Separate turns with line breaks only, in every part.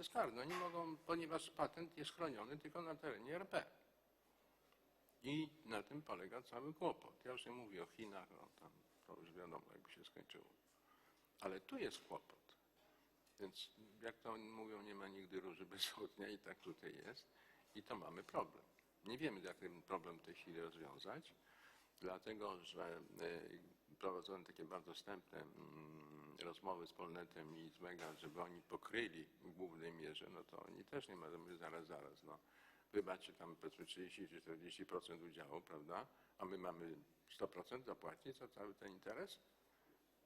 bezkarny. Oni mogą, ponieważ patent jest chroniony tylko na terenie RP. I na tym polega cały kłopot. Ja już nie mówię o Chinach, no tam to już wiadomo, jakby się skończyło. Ale tu jest kłopot. Więc jak to mówią, nie ma nigdy róży bez ognia i tak tutaj jest. I to mamy problem. Nie wiemy, jak ten problem w tej chwili rozwiązać, dlatego że e, prowadzono takie bardzo wstępne mm, rozmowy z Polnetem i z Mega, żeby oni pokryli w głównej mierze, no to oni też nie mają zaraz, zaraz. No. Wy macie tam powiedzmy 30 czy 40% udziału, prawda? A my mamy 100% zapłacić za cały ten interes?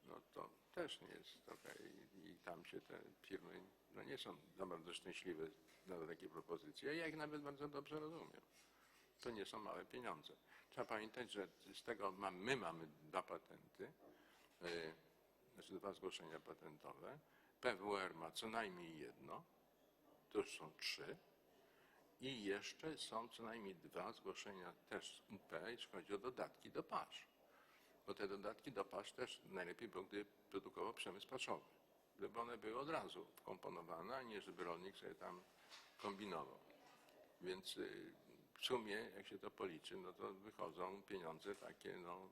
no to też nie jest okej. I, I tam się te firmy no nie są za bardzo szczęśliwe na takie propozycje. Ja ich nawet bardzo dobrze rozumiem. To nie są małe pieniądze. Trzeba pamiętać, że z tego my mamy dwa patenty, yy, znaczy dwa zgłoszenia patentowe. PWR ma co najmniej jedno, to już są trzy. I jeszcze są co najmniej dwa zgłoszenia też z UP, jeśli chodzi o dodatki do pasz. Bo te dodatki do pasz też najlepiej było, gdyby produkował przemysł paszowy. Gdyby one były od razu wkomponowane, a nie żeby rolnik sobie tam kombinował. Więc y, w sumie, jak się to policzy, no to wychodzą pieniądze takie, no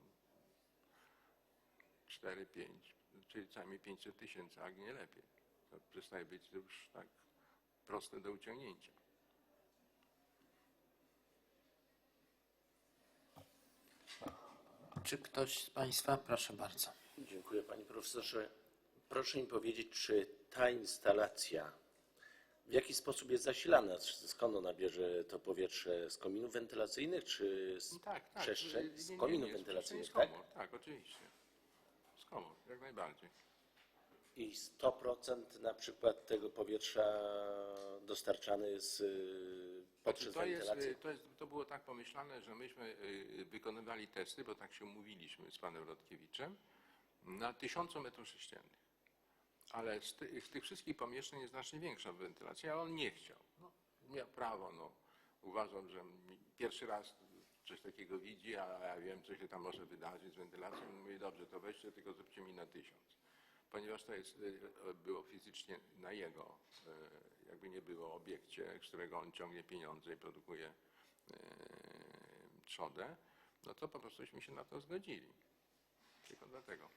4, 5, czyli co najmniej 500 tysięcy, a nie lepiej. To przestaje być już tak proste do uciągnięcia.
Czy ktoś z Państwa? Proszę bardzo.
Dziękuję panie profesorze. Proszę mi powiedzieć, czy ta instalacja w jaki sposób jest zasilana? Skąd ona bierze to powietrze? Z kominów wentylacyjnych czy z
Tak, tak.
przestrzeń?
Nie,
Z
nie,
kominów wentylacyjnych,
przestrzeni
tak?
Tak, oczywiście. Jak najbardziej.
I 100% na przykład tego powietrza dostarczane jest y, poprzez
Znaczy, to, jest,
wentylację?
y, to, jest, to było tak pomyślane, że myśmy y, wykonywali testy, bo tak się umówiliśmy z panem Rodkiewiczem, na tysiącu metrów sześciennych. Ale z, ty, z tych wszystkich pomieszczeń jest znacznie większa wentylacja, ale on nie chciał. No, miał prawo, no. Uważam, że pierwszy raz coś takiego widzi, a ja wiem, co się tam może wydarzyć z wentylacją. Mówi, dobrze, to weźcie, tylko zróbcie mi na tysiąc. Ponieważ to jest, y, było fizycznie na jego, y, jakby nie było, obiekcie, z którego on ciągnie pieniądze i produkuje y, trzodę, no to po prostuśmy się na to zgodzili. Tylko dlatego.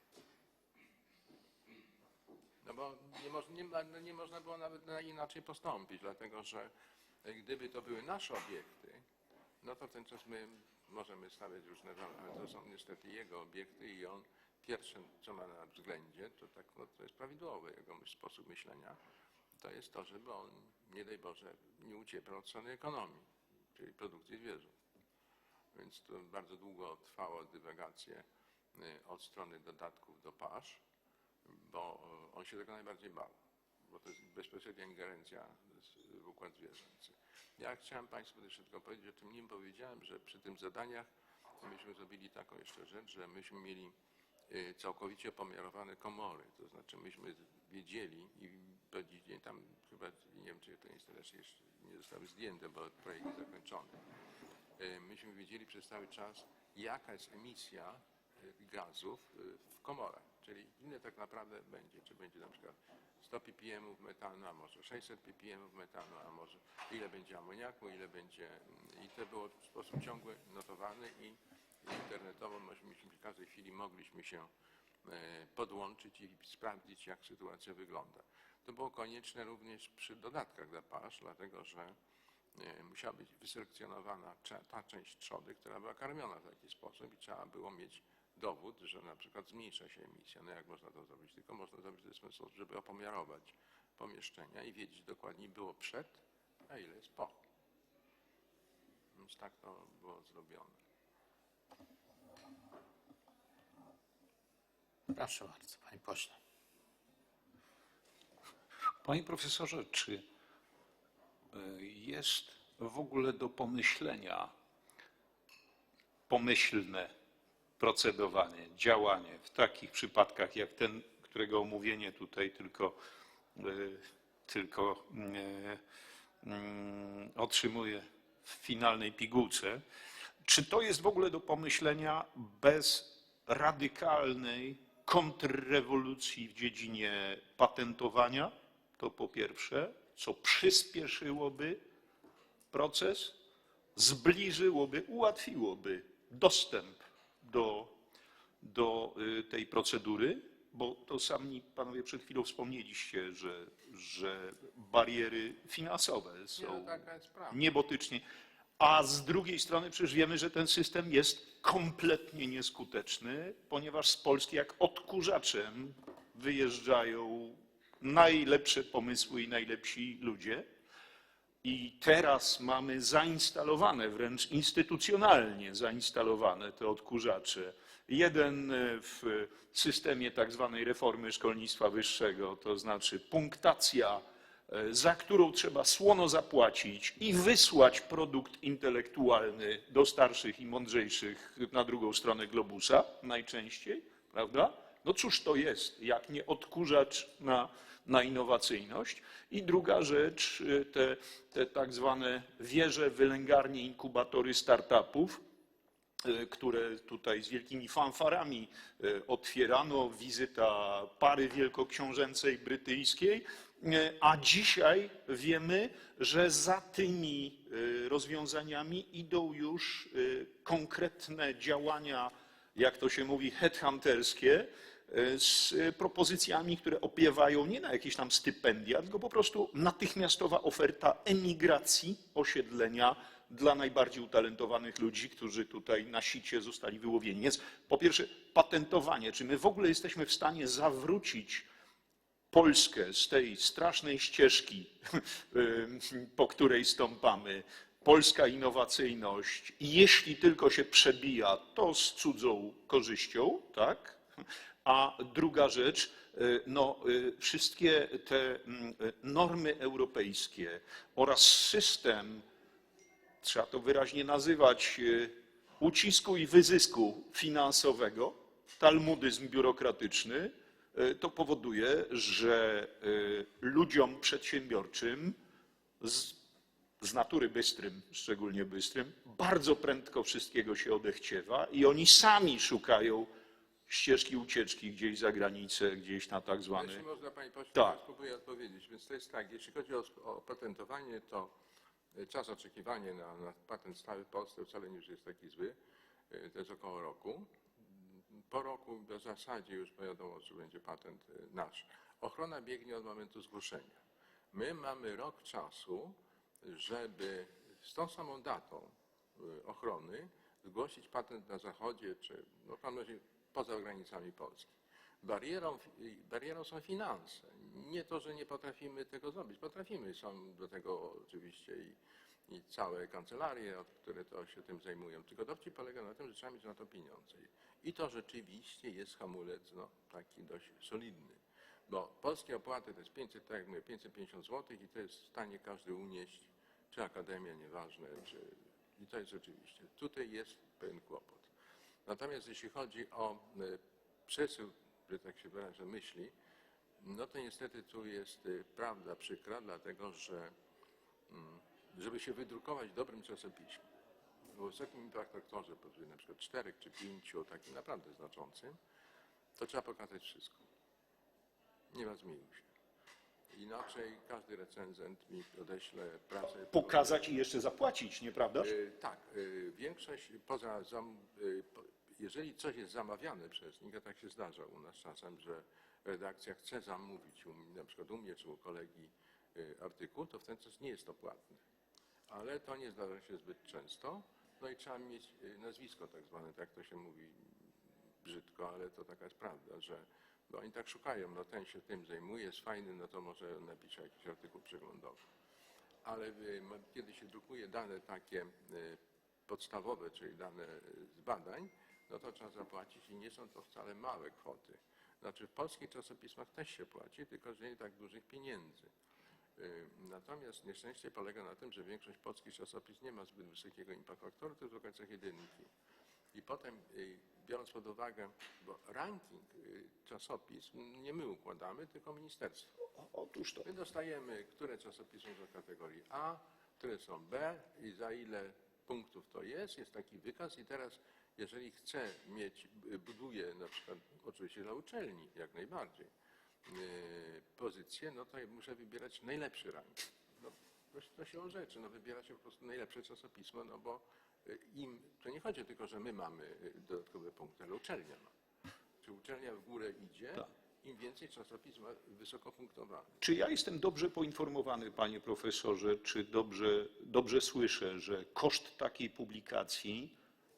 No bo nie, moż, nie, no nie można było nawet na inaczej postąpić, dlatego że e, gdyby to były nasze obiekty, no to ten czas my możemy stawiać różne role, ale to są niestety jego obiekty i on pierwszym, co ma na względzie, to tak, no, to jest prawidłowy jego sposób myślenia, to jest to, żeby on, nie daj Boże, nie ucierpiał od strony ekonomii, czyli produkcji zwierząt. Więc to bardzo długo trwało dywagacje y, od strony dodatków do pasz, bo y, on się tego najbardziej bał, bo to jest bezpośrednia ingerencja w układ zwierzęcy. Ja chciałem Państwu jeszcze tylko powiedzieć, o tym nie powiedziałem, że przy tym zadaniach myśmy zrobili taką jeszcze rzecz, że myśmy mieli y, całkowicie pomiarowane komory, to znaczy myśmy wiedzieli i dzień tam chyba, nie wiem czy te instalacje jeszcze nie zostały zdjęte, bo projekt jest zakończony. Y, myśmy wiedzieli przez cały czas, jaka jest emisja y, gazów w komorach, czyli ile tak naprawdę będzie, czy będzie na przykład 100 ppm metanu, a może 600 ppm metanu, a może ile będzie amoniaku, ile będzie mm, i to było w sposób ciągły notowany i internetowo myśmy w każdej chwili mogliśmy się e, podłączyć i sprawdzić, jak sytuacja wygląda. To było konieczne również przy dodatkach dla pasz, dlatego że e, musiała być wyselekcjonowana ta część trzody, która była karmiona w taki sposób i trzeba było mieć dowód, że na przykład zmniejsza się emisja. No jak można to zrobić? Tylko można zrobić w ten sposób, żeby opomiarować pomieszczenia i wiedzieć dokładnie było przed, a ile jest po. Więc tak to było zrobione.
Proszę bardzo, Panie Pośle.
Panie profesorze, czy y, jest w ogóle do pomyślenia pomyślne procedowanie, działanie w takich przypadkach jak ten, którego omówienie tutaj tylko, y, tylko y, y, otrzymuje w finalnej pigułce? Czy to jest w ogóle do pomyślenia bez radykalnej kontrrewolucji w dziedzinie patentowania? To po pierwsze. co przyspieszyłoby proces, zbliżyłoby, ułatwiłoby dostęp do, do y, tej procedury, bo to sami panowie przed chwilą wspomnieliście, że, że bariery finansowe
no
są
prawda.
niebotycznie. A z drugiej strony przecież wiemy, że ten system jest kompletnie nieskuteczny, ponieważ z Polski jak odkurzaczem wyjeżdżają najlepsze pomysły i najlepsi ludzie. I teraz mamy zainstalowane, wręcz instytucjonalnie zainstalowane te odkurzacze. Jeden w systemie tak zwanej reformy szkolnictwa wyższego, to znaczy punktacja, e, za którą trzeba słono zapłacić i wysłać produkt intelektualny do starszych i mądrzejszych na drugą stronę globusa najczęściej, prawda? No cóż to jest, jak nie odkurzacz na, na innowacyjność? I druga rzecz, y, te, te tak zwane wieże, wylęgarnie, inkubatory startupów, y, które tutaj z wielkimi fanfarami y, otwierano, wizyta pary wielkoksiążęcej brytyjskiej, a dzisiaj wiemy, że za tymi rozwiązaniami idą już konkretne działania, jak to się mówi, headhunterskie, z propozycjami, które opiewają nie na jakieś tam stypendia, tylko po prostu natychmiastowa oferta emigracji, osiedlenia dla najbardziej utalentowanych ludzi, którzy tutaj na sicie zostali wyłowieni. Więc po pierwsze patentowanie, czy my w ogóle jesteśmy w stanie zawrócić Polskę z tej strasznej ścieżki, po której stąpamy, polska innowacyjność, jeśli tylko się przebija, to z cudzą korzyścią, tak? A druga rzecz, y, no, y, wszystkie te mm, normy europejskie oraz system, trzeba to wyraźnie nazywać, y, ucisku i wyzysku finansowego, talmudyzm biurokratyczny, to powoduje, że ludziom przedsiębiorczym z, z natury bystrym, szczególnie bystrym, bardzo prędko wszystkiego się odechciewa i oni sami szukają ścieżki ucieczki gdzieś za granicę, gdzieś na tak zwany.
Jeśli można, panie pośle,
Tak.
spróbuję odpowiedzieć. Więc to jest tak, jeśli chodzi o, o patentowanie, to y, czas oczekiwania na, na patent stały w Polsce wcale nie jest taki zły. Y, To jest około roku. Po roku w zasadzie już wiadomo, czy będzie patent y, nasz. Ochrona biegnie od momentu zgłoszenia. My mamy rok czasu, żeby z tą samą datą ochrony zgłosić patent na zachodzie, czy no, w każdym razie poza granicami Polski. Barierą, barierą są finanse. Nie to, że nie potrafimy tego zrobić. Potrafimy. Są do tego oczywiście i, i całe kancelarie, które to się tym zajmują. Tylko dowcip polega na tym, że trzeba mieć na to pieniądze. I to rzeczywiście jest hamulec no, taki dość solidny. Bo polskie opłaty to jest 500, tak jak mówię, 550 zł i to jest w stanie każdy unieść, czy akademia, nieważne, czy, i to jest rzeczywiście. Tutaj jest pewien kłopot. Natomiast jeśli chodzi o e, przesył, że tak się wyrażę, myśli, no to niestety tu jest e, prawda przykra, dlatego że mm, żeby się wydrukować w dobrym czasopiśmie, w wysokim impaktorze, powiedzmy na przykład czterech czy pięciu, takim naprawdę znaczącym, to trzeba pokazać wszystko. Nie ma zmiłuj się. Inaczej każdy recenzent mi odeśle pracę.
Pokazać i jeszcze zapłacić, nieprawdaż?
E, Tak, większość poza, jeżeli coś jest zamawiane przez nich, a tak się zdarza u nas czasem, że redakcja chce zamówić, u, na przykład u mnie czy u kolegi e, artykuł, to w ten sposób nie jest to płatne. Ale to nie zdarza się zbyt często. No i trzeba mieć e, nazwisko tak zwane, tak to się mówi brzydko, ale to taka jest prawda, że bo oni tak szukają, no ten się tym zajmuje, jest fajny, no to może napisze jakiś artykuł przeglądowy ale y, kiedy się drukuje dane takie y, podstawowe, czyli dane y, z badań, no to trzeba zapłacić i nie są to wcale małe kwoty. Znaczy w polskich czasopismach też się płaci, tylko że nie tak dużych pieniędzy. Y, Natomiast nieszczęście polega na tym, że większość polskich czasopism nie ma zbyt wysokiego impact factoru, to jest w okolicach jedynki. I potem, y, biorąc pod uwagę, bo ranking y, czasopism nie my układamy, tylko ministerstwo.
Otóż to.
My dostajemy, które czasopisy są kategorii A, które są B i za ile punktów to jest. Jest taki wykaz i teraz, jeżeli chcę mieć, buduje na przykład, oczywiście dla uczelni jak najbardziej, pozycję, no to muszę wybierać najlepszy ranking. No, to, się- to się rzeczy, no wybiera się po prostu najlepsze czasopismo, no bo y, im, to nie chodzi tylko, że my mamy y, dodatkowe punkty, ale uczelnia ma. Czy uczelnia w górę idzie,
Tak.
im więcej czasopism ma wysoko punktowane.
Czy ja jestem dobrze poinformowany, panie profesorze, czy dobrze, dobrze słyszę, że koszt takiej publikacji,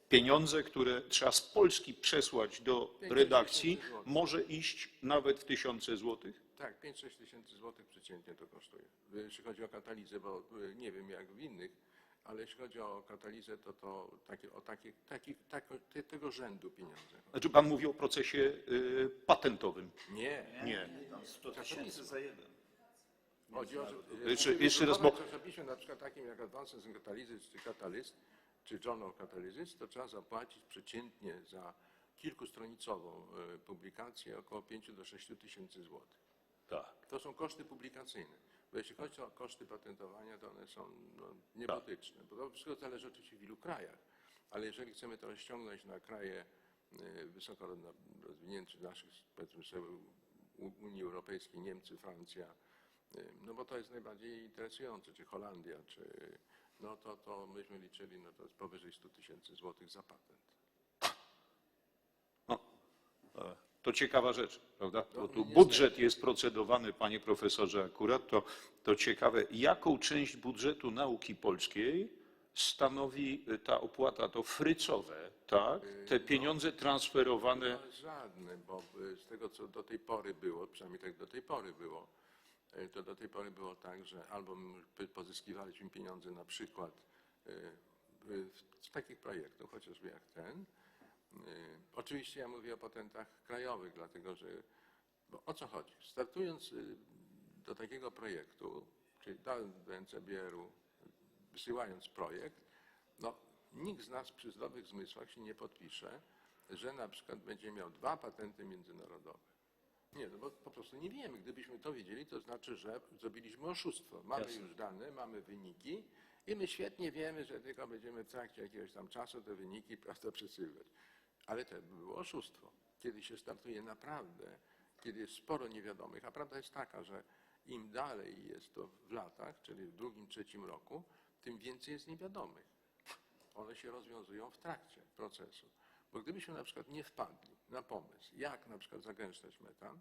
pieniądze, które trzeba z Polski przesłać do
500
redakcji, może iść nawet w tysiące złotych?
Tak, 5-6 tysięcy złotych przeciętnie to kosztuje. Jeśli chodzi o katalizę, bo y, nie wiem jak w innych, ale jeśli chodzi o katalizę, to, to takie, o takie, taki, tako, te, tego rzędu pieniądze.
Znaczy pan mówi o procesie y, patentowym.
Nie,
Nie.
100 tysięcy za jeden.
Chodzi o, że
Jeszcze-
żeby
jeszcze raz, bo-
czasopisie na przykład takim jak Advances in Catalysis czy Catalyst, czy Journal Catalysis, to trzeba zapłacić przeciętnie za kilkustronicową y, publikację około 5 do 6 tysięcy złotych.
Tak.
To są koszty publikacyjne. Bo jeśli chodzi o koszty patentowania, to one są no, niebotyczne. Bo to wszystko zależy oczywiście w ilu krajach. Ale jeżeli chcemy to rozciągnąć na kraje y, wysoko roz- rozwinięte, naszych powiedzmy sobie Unii Europejskiej, Niemcy, Francja, y, no bo to jest najbardziej interesujące, czy Holandia, czy no to, to myśmy liczyli, no to jest powyżej 100 tysięcy złotych za patent.
No, e, to ciekawa rzecz, prawda? Bo tu budżet jest procedowany, panie profesorze, akurat to, to ciekawe. Jaką część budżetu nauki polskiej stanowi y, ta opłata, to frycowe, tak? Te pieniądze transferowane.
No, żadne, bo y, z tego, co do tej pory było, przynajmniej tak do tej pory było, y, to do tej pory było tak, że albo pozyskiwaliśmy pieniądze na przykład y, z takich projektów, chociażby jak ten. Y, Oczywiście ja mówię o patentach krajowych, dlatego że, bo o co chodzi? Startując do takiego projektu, czyli do do NCBR-u, wysyłając projekt, no, nikt z nas przy zdrowych zmysłach się nie podpisze, że na przykład będzie miał dwa patenty międzynarodowe. Nie, no bo po prostu nie wiemy. Gdybyśmy to wiedzieli, to znaczy, że zrobiliśmy oszustwo. Mamy już dane, mamy wyniki i my świetnie wiemy, że tylko będziemy w trakcie jakiegoś tam czasu te wyniki prawda, przesyłać. Ale to by było oszustwo. Kiedy się startuje naprawdę, kiedy jest sporo niewiadomych, a prawda jest taka, że im dalej jest to w latach, czyli w drugim, trzecim roku, tym więcej jest niewiadomych one się rozwiązują w trakcie procesu. Bo gdybyśmy na przykład nie wpadli na pomysł, jak na przykład zagęszczać metan,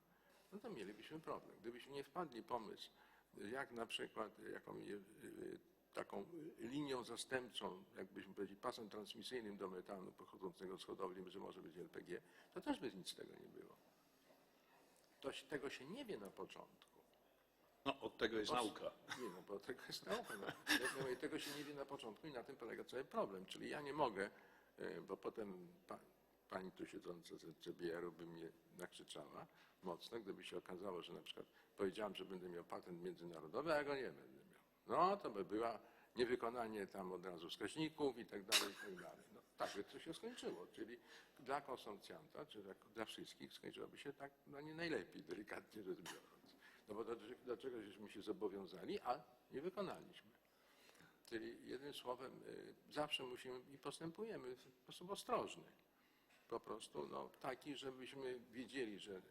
no to mielibyśmy problem. Gdybyśmy nie wpadli pomysł, jak na przykład jaką, y, taką linią zastępczą, jakbyśmy powiedzieli, pasem transmisyjnym do metanu pochodzącego z hodowli, że może być LPG, to też by nic z tego nie było. To, tego się nie wie na początku.
No, od tego jest nauka.
Nie, no bo tego jest nauka. No. Tego się nie wie na początku i na tym polega cały problem. Czyli ja nie mogę, e, bo potem pani tu siedząca z CBR-u by mnie nakrzyczała mocno, gdyby się okazało, że na przykład powiedziałem, że będę miał patent międzynarodowy, a ja go nie będę miał. No to by była niewykonanie tam od razu wskaźników i tak dalej, i tak dalej. No, tak by to się skończyło. Czyli dla konsorcjanta, czy dla, dla wszystkich skończyłoby się tak no nie najlepiej, delikatnie rzecz biorąc. No bo do czegoś żeśmy się zobowiązali, a nie wykonaliśmy. Czyli jednym słowem, y, zawsze musimy i postępujemy w sposób ostrożny. Po prostu no, taki, żebyśmy wiedzieli, że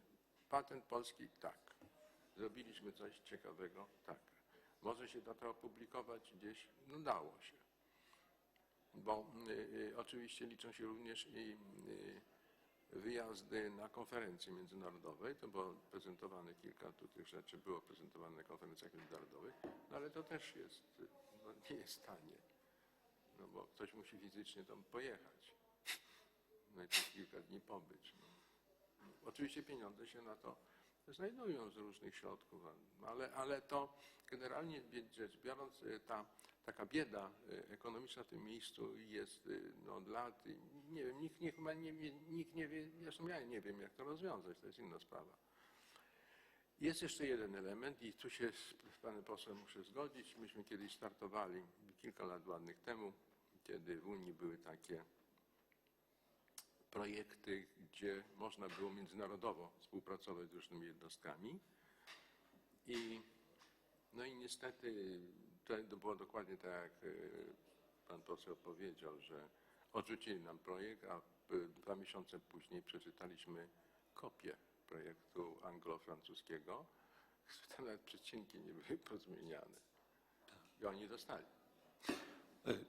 patent polski tak. Zrobiliśmy coś ciekawego, tak. Może się da to opublikować gdzieś, no dało się. Bo y, y, oczywiście liczą się również i y, wyjazdy na konferencje międzynarodowe. To było prezentowane kilka tu tych rzeczy, było prezentowane na konferencjach międzynarodowych, no ale to też jest, y, no, nie jest tanie. No bo ktoś musi fizycznie tam pojechać. To kilka dni pobyć. No. Oczywiście pieniądze się na to znajdują z różnych środków, ale, ale to generalnie rzecz biorąc, y, ta taka bieda y, ekonomiczna w tym miejscu jest y, no, od lat. Nie wiem, nikt, nie, nikt nie wie, ja nie wiem, jak to rozwiązać, to jest inna sprawa. Jest jeszcze jeden element i tu się z panem posłem muszę zgodzić. Myśmy kiedyś startowali kilka lat ładnych temu, kiedy w Unii były takie projekty, gdzie można było międzynarodowo współpracować z różnymi jednostkami. I, no i niestety to było dokładnie tak, jak y, pan poseł powiedział, że odrzucili nam projekt, a y, dwa miesiące później przeczytaliśmy kopię projektu anglo-francuskiego, tam nawet przecinki nie były pozmieniane. I oni dostali.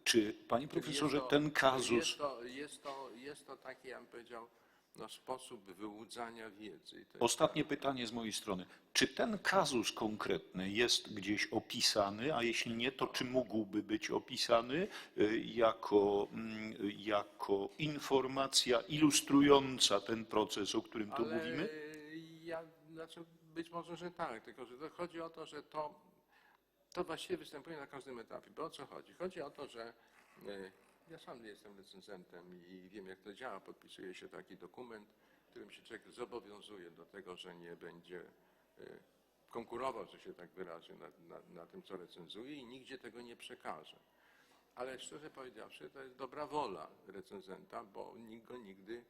Czy, panie profesorze,
to-
ten kazus...
Jest to, jest to, jest to taki, ja bym powiedział, no, sposób wyłudzania wiedzy.
Ostatnie pytanie z mojej strony. Czy ten kazus konkretny jest gdzieś opisany, a jeśli nie, to czy mógłby być opisany y, jako, mm, jako informacja ilustrująca ten proces, o którym tu
Ale
mówimy?
ja, znaczy być może, że tak, tylko że to chodzi o to, że to, to właściwie występuje na każdym etapie. Bo o co chodzi? Chodzi o to, że e, ja sam jestem recenzentem i wiem, jak to działa. Podpisuje się taki dokument, którym się człowiek zobowiązuje do tego, że nie będzie e, konkurował, że się tak wyrażę, na, na, na tym, co recenzuje i nigdzie tego nie przekaże. Ale szczerze powiedziawszy, to jest dobra wola recenzenta, bo nikt go nigdy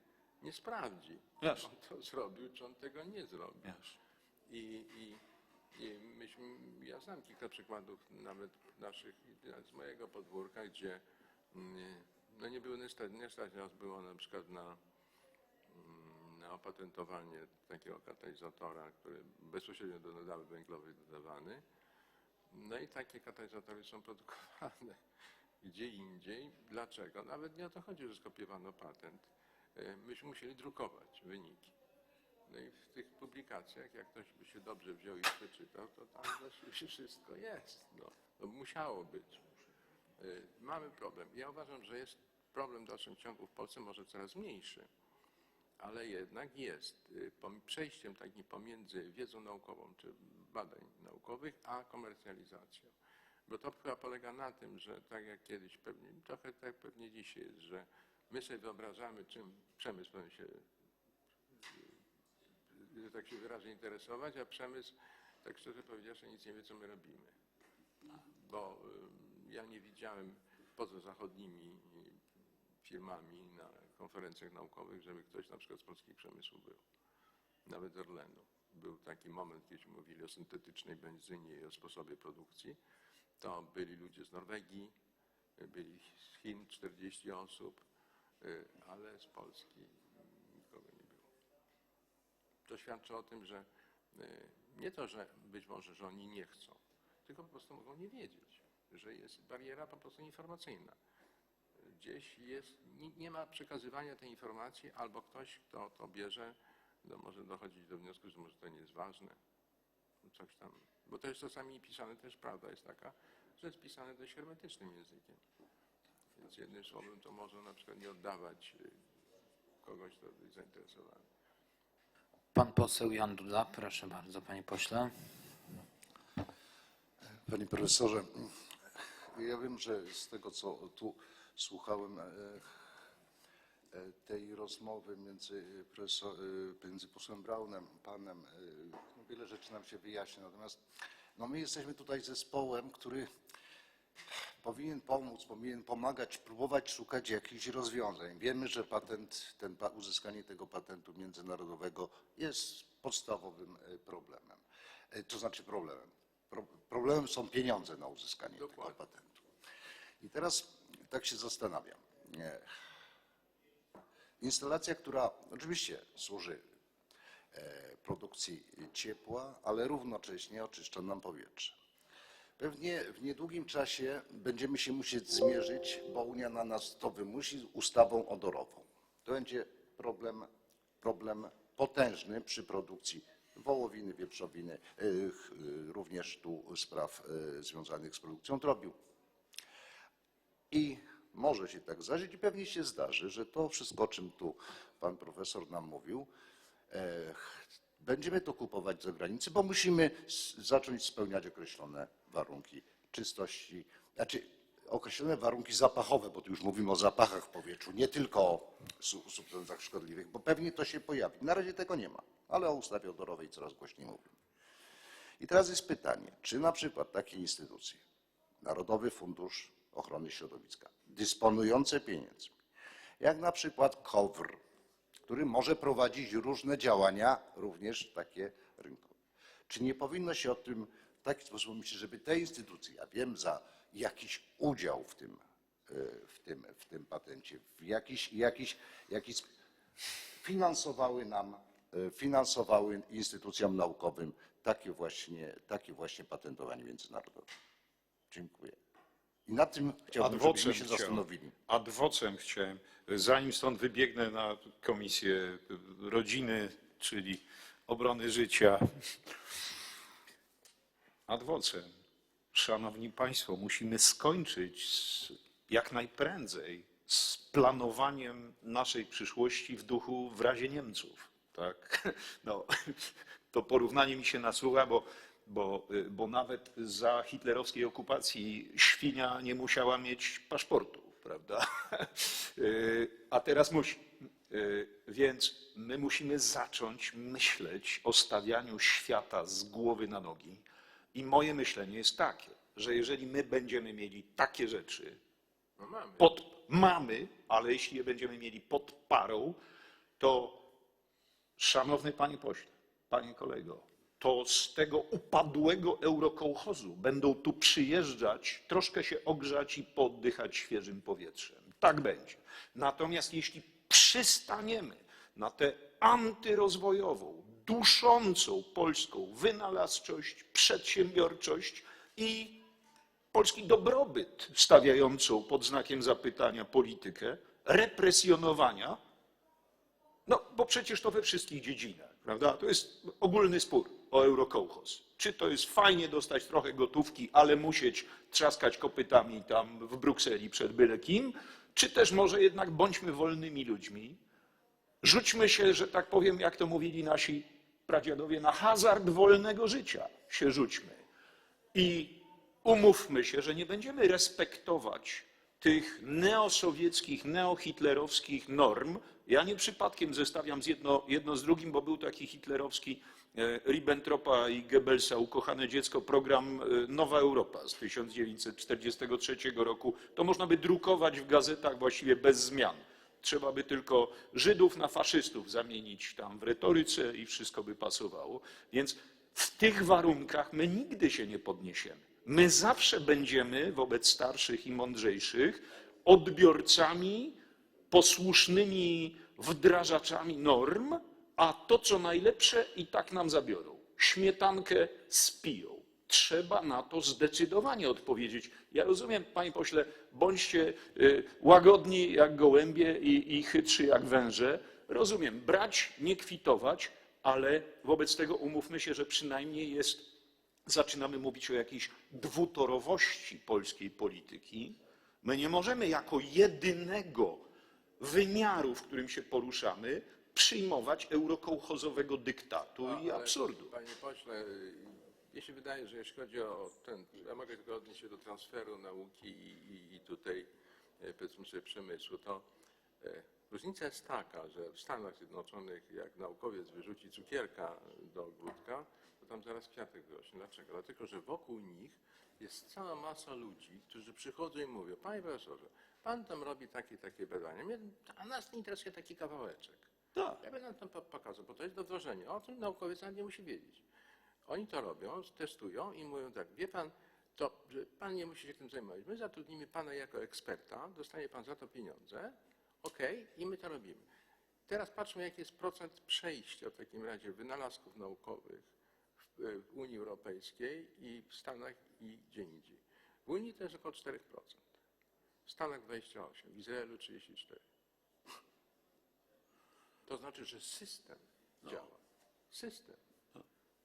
nie sprawdzi.
Jasne.
On to zrobił, czy on tego nie zrobił.
Jasne.
I, i, i myśmy, ja znam kilka przykładów nawet naszych, z mojego podwórka, gdzie mm, no nie było niestety, nie stać nas było na przykład na, mm, na opatentowanie takiego katalizatora, który bezpośrednio do dodawy węglowej dodawany. No i takie katalizatory są produkowane gdzie indziej. Dlaczego? Nawet nie o to chodzi, że skopiowano patent. E, Myśmy musieli drukować wyniki. No i w tych publikacjach, jak ktoś by się dobrze wziął i przeczytał, to tam właściwie wszystko jest. No, no musiało być. E, Mamy problem. Ja uważam, że jest problem w dalszym ciągu w Polsce może coraz mniejszy, ale jednak jest y, przejściem takim pomiędzy wiedzą naukową czy badań naukowych, a komercjalizacją. Bo to chyba polega na tym, że tak jak kiedyś pewnie, trochę tak pewnie dzisiaj jest, że my sobie wyobrażamy, czym przemysł się, y, że tak się wyrażę, interesować, a przemysł, tak szczerze powiedziawszy, nic nie wie, co my robimy. Bo y, ja nie widziałem poza zachodnimi y, firmami na konferencjach naukowych, żeby ktoś na przykład z polskich przemysłu był. Nawet Orlenu. Był taki moment, kiedy mówili o syntetycznej benzynie i o sposobie produkcji. To byli ludzie z Norwegii, byli z Chin 40 osób, y, ale z Polski. To świadczy o tym, że y, nie to, że być może, że oni nie chcą, tylko po prostu mogą nie wiedzieć, że jest bariera po prostu informacyjna gdzieś jest, nie, ma przekazywania tej informacji, albo ktoś, kto to bierze, no może dochodzić do wniosku, że może to nie jest ważne. Coś tam. Bo to jest czasami pisane też, prawda jest taka, że jest pisane dość hermetycznym językiem. Więc jednym słowem to może na przykład nie oddawać y, kogoś, kto jest zainteresowany.
Pan poseł Jan Duda, proszę bardzo, panie pośle.
Panie profesorze, ja wiem, że z tego, co tu słuchałem, e, e, tej rozmowy między, profesor, e, między posłem Braunem, panem, no wiele rzeczy nam się wyjaśnia. Natomiast no my jesteśmy tutaj zespołem, który powinien pomóc, powinien pomagać, próbować szukać jakichś rozwiązań. Wiemy, że patent, ten, uzyskanie tego patentu międzynarodowego jest podstawowym e, problemem. E, To znaczy problemem. Pro, problemem są pieniądze na uzyskanie
Dokładnie.
tego patentu. I teraz tak się zastanawiam. Instalacja, która oczywiście służy e, produkcji ciepła, ale równocześnie oczyszcza nam powietrze. Pewnie w niedługim czasie będziemy się musieć zmierzyć, bo Unia na nas to wymusi, ustawą odorową. To będzie problem, problem potężny przy produkcji wołowiny, wieprzowiny, y, również tu spraw y, związanych z produkcją drobiu. I może się tak zdarzyć i pewnie się zdarzy, że to wszystko, o czym tu pan profesor nam mówił, będziemy to kupować za granicę, bo musimy zacząć spełniać określone warunki czystości, znaczy określone warunki zapachowe, bo tu już mówimy o zapachach w powietrzu, nie tylko o su- substancjach szkodliwych, bo pewnie to się pojawi. Na razie tego nie ma, ale o ustawie odorowej coraz głośniej mówimy. I teraz jest pytanie, czy na przykład takie instytucje, Narodowy Fundusz Ochrony Środowiska, dysponujące pieniędzmi, jak na przykład KOWR, który może prowadzić różne działania, również takie rynkowe. Czy nie powinno się o tym taki sposób myśleć, żeby te instytucje, ja wiem, za jakiś udział w tym, e, w tym, w tym patencie, w jakiś, jakiś, jakiś finansowały nam e, finansowały instytucjom naukowym takie właśnie, takie właśnie patentowanie międzynarodowe. Dziękuję. I na tym chciałbym, żebyśmy się
chciałem-
zastanowili.
Ad vocem chciałem, zanim stąd wybiegnę na Komisję Rodziny, czyli Obrony Życia. Ad vocem. Szanowni Państwo, musimy skończyć z, jak najprędzej z planowaniem naszej przyszłości w duchu w razie Niemców. Tak? No, to porównanie mi się nasuwa, bo, bo, y, bo nawet za hitlerowskiej okupacji świnia nie musiała mieć paszportu, prawda? Y, A teraz musi. Y, Więc my musimy zacząć myśleć o stawianiu świata z głowy na nogi. I moje myślenie jest takie, że jeżeli my będziemy mieli takie rzeczy,
No mamy.
pod, mamy, ale jeśli je będziemy mieli pod parą, to szanowny panie pośle, panie kolego, to z tego upadłego eurokołchozu będą tu przyjeżdżać, troszkę się ogrzać i poddychać świeżym powietrzem. Tak będzie. Natomiast jeśli przystaniemy na tę antyrozwojową, duszącą polską wynalazczość, przedsiębiorczość i polski dobrobyt stawiającą pod znakiem zapytania politykę, represjonowania, no bo przecież to we wszystkich dziedzinach, prawda? To jest ogólny spór o eurokołchoz. Czy to jest fajnie dostać trochę gotówki, ale musieć trzaskać kopytami tam w Brukseli przed byle kim, czy też może jednak bądźmy wolnymi ludźmi, rzućmy się, że tak powiem, jak to mówili nasi pradziadowie, na hazard wolnego życia się rzućmy. I umówmy się, że nie będziemy respektować tych neosowieckich, neohitlerowskich norm. Ja nie przypadkiem zestawiam z jedno, jedno z drugim, bo był taki hitlerowski e, Ribbentropa i Goebbelsa, ukochane dziecko, program e, Nowa Europa z 1943 roku. To można by drukować w gazetach właściwie bez zmian. Trzeba by tylko Żydów na faszystów zamienić tam w retoryce i wszystko by pasowało. Więc w tych warunkach my nigdy się nie podniesiemy. My zawsze będziemy wobec starszych i mądrzejszych odbiorcami, posłusznymi wdrażaczami norm, a to, co najlepsze, i tak nam zabiorą. Śmietankę spiją. Trzeba na to zdecydowanie odpowiedzieć. Ja rozumiem, panie pośle, bądźcie y, łagodni jak gołębie i, i chytrzy jak węże. Rozumiem, brać, nie kwitować, ale wobec tego umówmy się, że przynajmniej jest, zaczynamy mówić o jakiejś dwutorowości polskiej polityki. My nie możemy jako jedynego wymiaru, w którym się poruszamy, przyjmować eurokołchozowego dyktatu i
Ale,
absurdu.
Panie pośle, mnie się wydaje, że jeśli chodzi o ten, ja mogę tylko odnieść się do transferu nauki i, i, i tutaj e, powiedzmy sobie przemysłu, to e, różnica jest taka, że w Stanach Zjednoczonych jak naukowiec wyrzuci cukierka do ogródka, to tam zaraz kwiatek rośnie. Dlaczego? Dlatego, że wokół nich jest cała masa ludzi, którzy przychodzą i mówią, panie profesorze, pan tam robi takie, takie badania, mnie, a nas nie interesuje taki kawałeczek.
Tak.
Ja będę tam po- pokazał, bo to jest do wdrożenia. O tym naukowiec nawet nie musi wiedzieć. Oni to robią, testują i mówią tak, wie pan, to, że pan nie musi się tym zajmować. My zatrudnimy pana jako eksperta, dostanie pan za to pieniądze, okej, i my to robimy. Teraz patrzmy, jaki jest procent przejścia w takim razie wynalazków naukowych w, w Unii Europejskiej i w Stanach i gdzie indziej. W Unii to jest około 4%. W Stanach 28%, w Izraelu 34%. To znaczy, że system działa. System.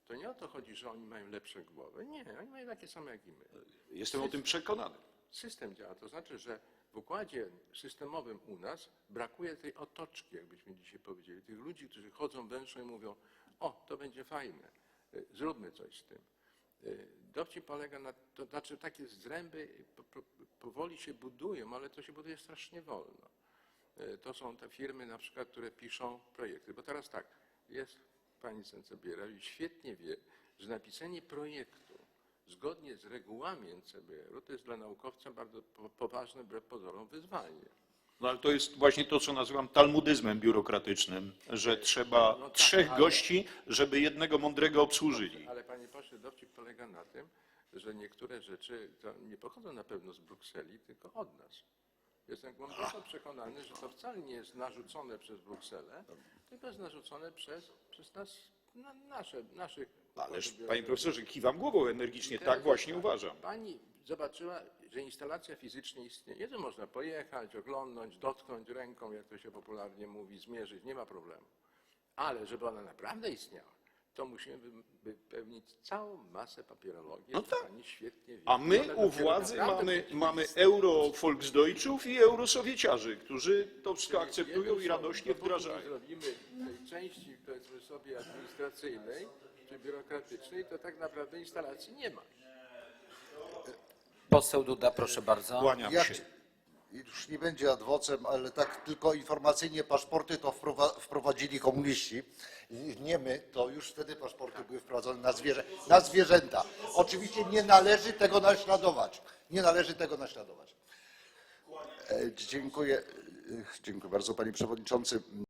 To nie o to chodzi, że oni mają lepsze głowy. Nie, oni mają takie same jak i my.
Jestem o tym przekonany.
System działa. To znaczy, że w układzie systemowym u nas brakuje tej otoczki, jakbyśmy dzisiaj powiedzieli. Tych ludzi, którzy chodzą wężą i mówią, o, to będzie fajne, y, zróbmy coś z tym. Y, Dowcip polega na, to znaczy takie zręby po, po, powoli się budują, ale to się buduje strasznie wolno. Y, To są te firmy na przykład, które piszą projekty. Bo teraz tak, jest pani Sencebiera i świetnie wie, że napisanie projektu zgodnie z regułami NCBR-u to jest dla naukowca bardzo po- poważne, wbrew pozorom, wyzwanie.
No ale to jest właśnie to, co nazywam talmudyzmem biurokratycznym, że trzeba
No tak,
trzech
ale-
gości, żeby jednego mądrego obsłużyli.
Ale panie pośle, dowcip polega na tym, że niektóre rzeczy to nie pochodzą na pewno z Brukseli, tylko od nas. Jestem głęboko przekonany, że to wcale nie jest narzucone przez Brukselę, tylko jest narzucone przez, przez nas, na, nasze, naszych...
Ależ, panie profesorze, kiwam głową energicznie, tak właśnie uważam.
Pani zobaczyła, że instalacja fizycznie istnieje, że można pojechać, oglądnąć, dotknąć ręką, jak to się popularnie mówi, zmierzyć, nie ma problemu. Ale żeby ona naprawdę istniała, to musimy wy- wypełnić całą masę papierologii,
No tak.
pani świetnie wie.
A my u władzy mamy, mamy euro-volksdeutschów i eurosowieciarzy, którzy to wszystko
Czyli
akceptują i radośnie wdrażają.
zrobimy tej części, powiedzmy sobie, administracyjnej czy biurokratycznej, to tak naprawdę instalacji nie ma.
Poseł Duda, proszę bardzo.
Kłaniam
Ja
się.
Już nie będzie adwocem, ale tak tylko informacyjnie paszporty to wprowa- wprowadzili komuniści. Nie my, to już wtedy paszporty były wprowadzone na, zwierzę, na zwierzęta. Oczywiście nie należy tego naśladować. Nie należy tego naśladować. E, Dziękuję, e, dziękuję bardzo panie przewodniczący.